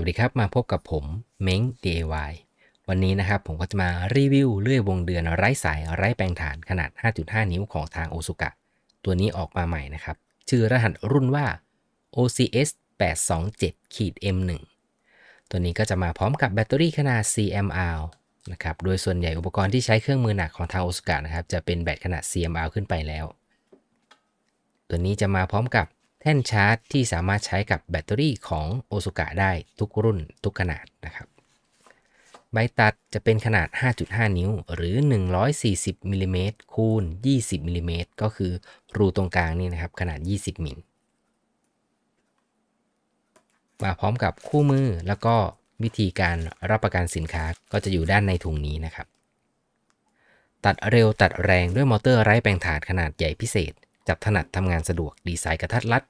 วัสดีครับมาพบกับผมเม้ง DIY วันนี้นะครับผมก็จะมารีวิวเลื่อยวงเดือนไร้สายไร้แปลงฐานขนาด 5.5 นิ้วของทางโอซุกะตัวนี้ออกมาใหม่นะครับ ชื่อรหัสรุ่นว่า OCS 827ขีด M1 ตัวนี้ก็จะมาพร้อมกับแบตเตอรี่ขนาด CMR นะครับ โดยส่วนใหญ่อุปกรณ์ที่ใช้เครื่องมือหนักของทางโอซุกะนะครับจะเป็นแบตขนาด CMR ขึ้นไปแล้ว ตัวนี้จะมาพร้อมกับ แท่นชาร์จที่สามารถใช้กับแบตเตอรี่ของโอซุกะได้ทุกรุ่นทุกขนาดนะครับ ใบตัดจะเป็นขนาด 5.5 นิ้ว หรือ 140มิลลิเมตรคูณ 20มิลลิเมตรก็คือรูตรงกลางนี่นะครับ ขนาด 20มิลมาพร้อมกับคู่มือแล้วก็วิธีการรับประกันสินค้าก็จะอยู่ด้านในถุงนี้นะครับ ตัดเร็วตัดแรงด้วยมอเตอร์ไร้แปลงถานขนาดใหญ่พิเศษ จับถนัดทำงานสะดวกดีไซน์กระทัดรัด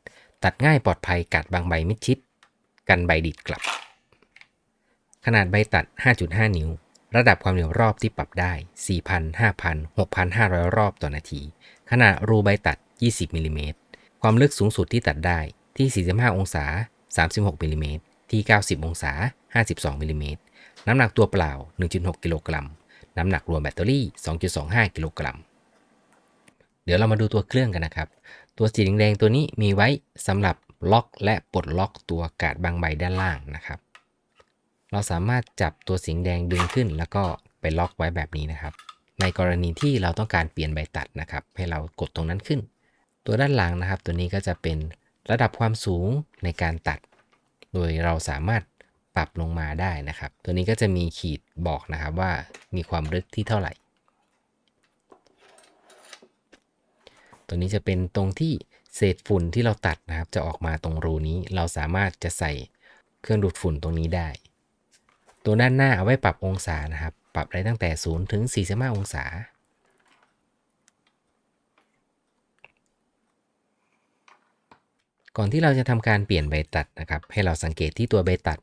ตัดง่ายปลอดภัยกัดบางใบมิดชิด กันใบดิดกลับ ขนาดใบตัด 5.5 นิ้ว ระดับความเร็วรอบที่ปรับได้ 4,000 5,000 6,500 รอบต่อนาที ขนาดรูใบตัด 20มิลลิเมตรความลึกสูงสุดที่ตัดได้ที่ 45 องศา 36มิลลิเมตรที่ 90 องศา 52มิลลิเมตรน้ำหนักตัวเปล่า 1.6 กิโลกรัม น้ำหนักรวมแบตเตอรี่ 2.25 กิโลกรัม เดี๋ยวเรามาดูตัวเครื่องกันนะครับ ตัวสีแดงๆตัวนี้มีไว้สำหรับล็อกและปลดล็อกตัวกาดบางใบด้านล่างนะครับ เราสามารถจับตัวสีแดงดึงขึ้น แล้วก็ไปล็อกไว้แบบนี้นะครับ ในกรณีที่เราต้องการเปลี่ยนใบตัดนะครับ ให้เรากดตรงนั้นขึ้น ตัวด้านหลังนะครับ ตัวนี้ก็จะเป็นระดับความสูงในการตัด โดยเราสามารถปรับลงมาได้นะครับ ตัวนี้ก็จะมีขีดบอกนะครับว่ามีความลึกที่เท่าไหร่ ตัวนี้จะเป็นตรงที่เศษฝุ่นที่เราตัดนะครับ จะออกมาตรงรูนี้ เราสามารถจะใส่เครื่องดูดฝุ่นตรงนี้ได้ ตัวด้านหน้าเอาไว้ปรับองศานะครับ ปรับได้ตั้งแต่ 0 ถึง 45 องศา ก่อนที่เราจะทำการเปลี่ยนใบตัดนะครับ ให้เราสังเกตที่ตัวใบตัด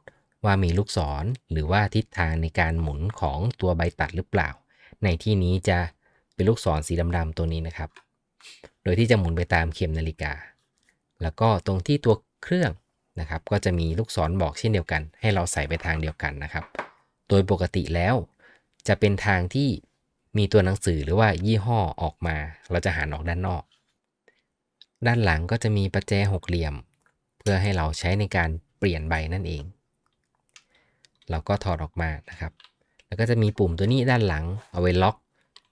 ว่ามีลูกศรหรือว่าทิศทางในการหมุนของตัวใบตัดหรือเปล่า ในที่นี้จะเป็นลูกศรสีดำๆตัวนี้นะครับ โดยที่จะหมุนไปตามเข็มนาฬิกา แล้วก็ตรงที่ตัวเครื่องนะครับ ก็จะมีลูกศรบอกเช่นเดียวกัน ให้เราใส่ไปทางเดียวกันนะครับ โดยปกติแล้ว จะเป็นทางที่มีตัวหนังสือหรือว่ายี่ห้อออกมา เราจะหันออกด้านนอก ด้านหลังก็จะมีประแจหกเหลี่ยม เพื่อให้เราใช้ในการเปลี่ยนใบนั่นเอง เราก็ถอดออกมานะครับ แล้วก็จะมีปุ่มตัวนี้ด้านหลังเอาไว้ล็อก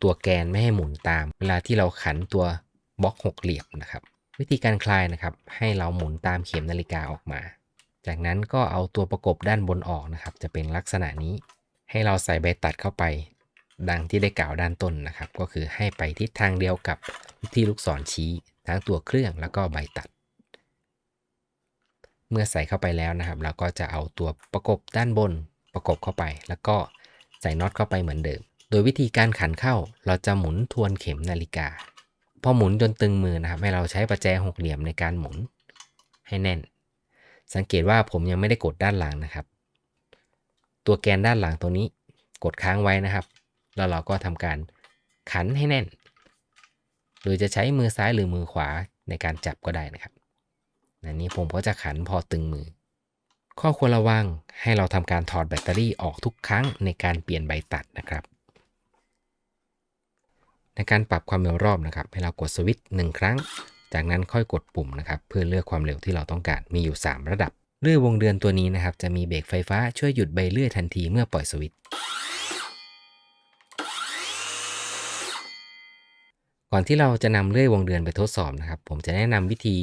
ตัวแกนไม่ให้หมุนตาม เวลาที่เราขันตัว บล็อกหกเหลี่ยมนะครับ วิธีการคลายนะครับ ให้เราหมุนตามเข็มนาฬิกาออกมา จากนั้นก็เอาตัวประกบด้านบนออกนะครับ จะเป็นลักษณะนี้ ให้เราใส่ใบตัดเข้าไป ดังที่ได้กล่าวด้านต้นนะครับ ก็คือให้ไปทิศทางเดียวกับที่ลูกศรชี้ทั้งตัวเครื่องแล้วก็ใบตัด เมื่อใส่เข้าไปแล้วนะครับ เราก็จะเอาตัวประกบด้านบนประกบเข้าไป แล้วก็ใส่น็อตเข้าไปเหมือนเดิม โดยวิธีการขันเข้าเราจะหมุนทวนเข็มนาฬิกา พอหมุนจนตึงมือนะครับ ให้เราใช้ประแจหกเหลี่ยมในการหมุนให้แน่น สังเกตว่าผมยังไม่ได้กดด้านหลังนะครับ ตัวแกนด้านหลังตัวนี้กดค้างไว้นะครับ แล้วเราก็ทำการขันให้แน่นโดยจะใช้มือซ้ายหรือมือขวาในการจับก็ได้นะครับอันนี้ผมก็จะขันพอตึงมือ ข้อควรระวังให้เราทำการถอดแบตเตอรี่ออกทุกครั้งในการเปลี่ยนใบตัดนะครับ ในการปรับความเร็วรอบนะครับ ให้เรากดสวิตช์หนึ่งครั้ง จากนั้นค่อยกดปุ่มนะครับเพื่อเลือกความเร็วที่เราต้องการมีอยู่ 3 ระดับเลื่อยวงเดือนตัวนี้นะครับจะมีเบรกไฟฟ้าช่วยหยุดใบเลื่อยทันทีเมื่อปล่อยสวิตช์ก่อนที่เราจะนำเลื่อยวงเดือนไปทดสอบนะครับ ผมจะแนะนำวิธี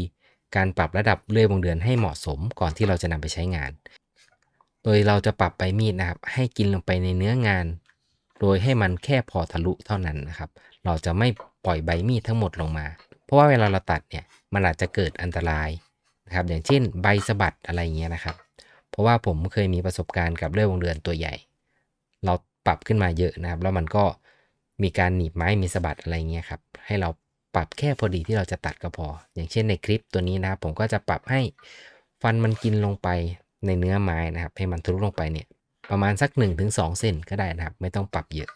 การปรับระดับเลื่อยวงเดือนให้เหมาะสมก่อนที่เราจะนำไปใช้งาน โดยเราจะปรับใบมีดนะครับ ให้กินลงไปในเนื้องาน โดยให้มันแค่พอทะลุเท่านั้นนะครับ เราจะไม่ปล่อยใบมีดทั้งหมดลงมา เพราะว่าเวลาเราตัดเนี่ย มันอาจจะเกิดอันตรายนะครับ อย่างเช่นใบสะบัดอะไรเงี้ยนะครับ เพราะว่าผมเคยมีประสบการณ์กับเลื่อยวงเดือนตัวใหญ่ เราปรับขึ้นมาเยอะนะครับ แล้วมันก็มีการหนีบไม้มีสะบัดอะไรเงี้ยครับ ให้เราปรับแค่พอดีที่เราจะตัดก็พอ อย่างเช่นในคลิปตัวนี้นะครับผมก็จะปรับให้ฟันมันกินลงไปในเนื้อไม้นะครับ ให้มันทะลุลงไปเนี่ย ประมาณสัก 1-2เซนก็ได้นะครับ ไม่ต้องปรับเยอะ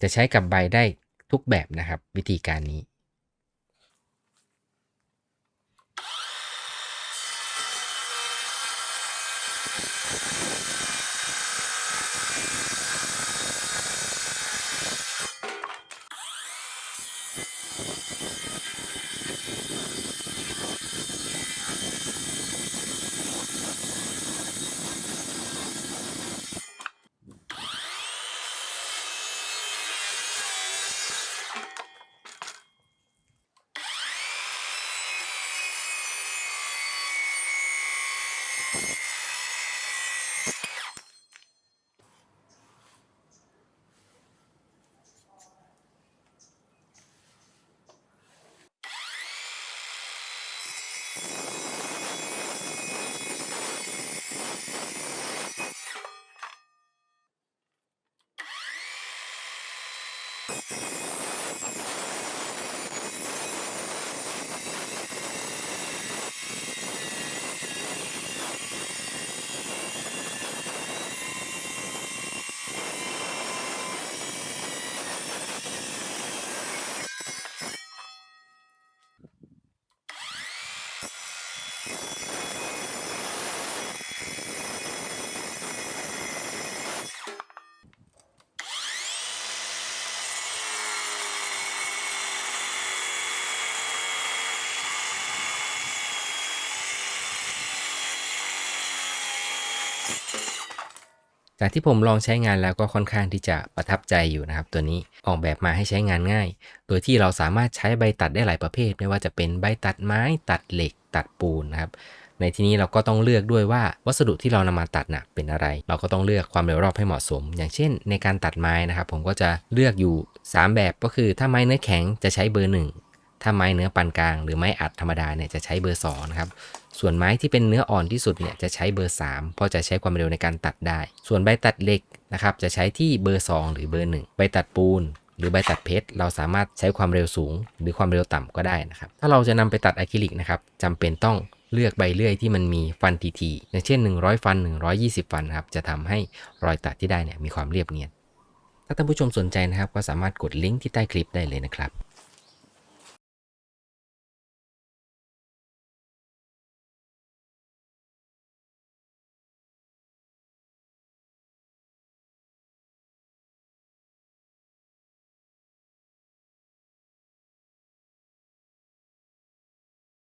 จะใช้กับใบได้ทุกแบบนะครับ วิธีการนี้ จากที่ผมลองใช้งานแล้วก็ค่อนข้างที่จะประทับใจอยู่นะครับตัวนี้ออกแบบมาให้ใช้งานง่าย โดยที่เราสามารถใช้ใบตัดได้หลายประเภท ไม่ว่าจะเป็นใบตัดไม้ตัดเหล็กตัดปูนนะครับในที่นี้เราก็ต้องเลือกด้วยว่าวัสดุที่เรานำมาตัดน่ะเป็นอะไร เราก็ต้องเลือกความเร็วรอบให้เหมาะสม อย่างเช่น ในการตัดไม้นะครับผมก็จะเลือกอยู่ 3 แบบก็คือถ้าไม้เนื้อแข็งจะใช้เบอร์ 1 ถ้าไม้เนื้อปานกลาง หรือไม้อัดธรรมดาเนี่ยจะใช้เบอร์2นะครับ ส่วนไม้ที่เป็นเนื้ออ่อนที่สุดเนี่ยจะใช้เบอร์ 3 เพราะจะใช้ความเร็วในการตัดได้ ส่วนใบตัดเหล็กนะครับจะใช้ที่เบอร์ 2 หรือเบอร์ 1 ใบตัดปูน หรือใบตัดเพชรเราสามารถใช้ความเร็วสูง หรือความเร็วต่ำก็ได้นะครับ ถ้าเราจะนำไปตัดอะคริลิกนะครับจำเป็นต้องเลือกใบเลื่อยที่มันมีฟันทีๆอย่างเช่น 100 ฟัน 120 ฟันครับจะทำให้รอยตัดที่ได้เนี่ยมีความเรียบเนียนถ้าท่านผู้ชมสนใจนะครับก็สามารถกดลิงก์ที่ใต้คลิปได้เลยนะครับ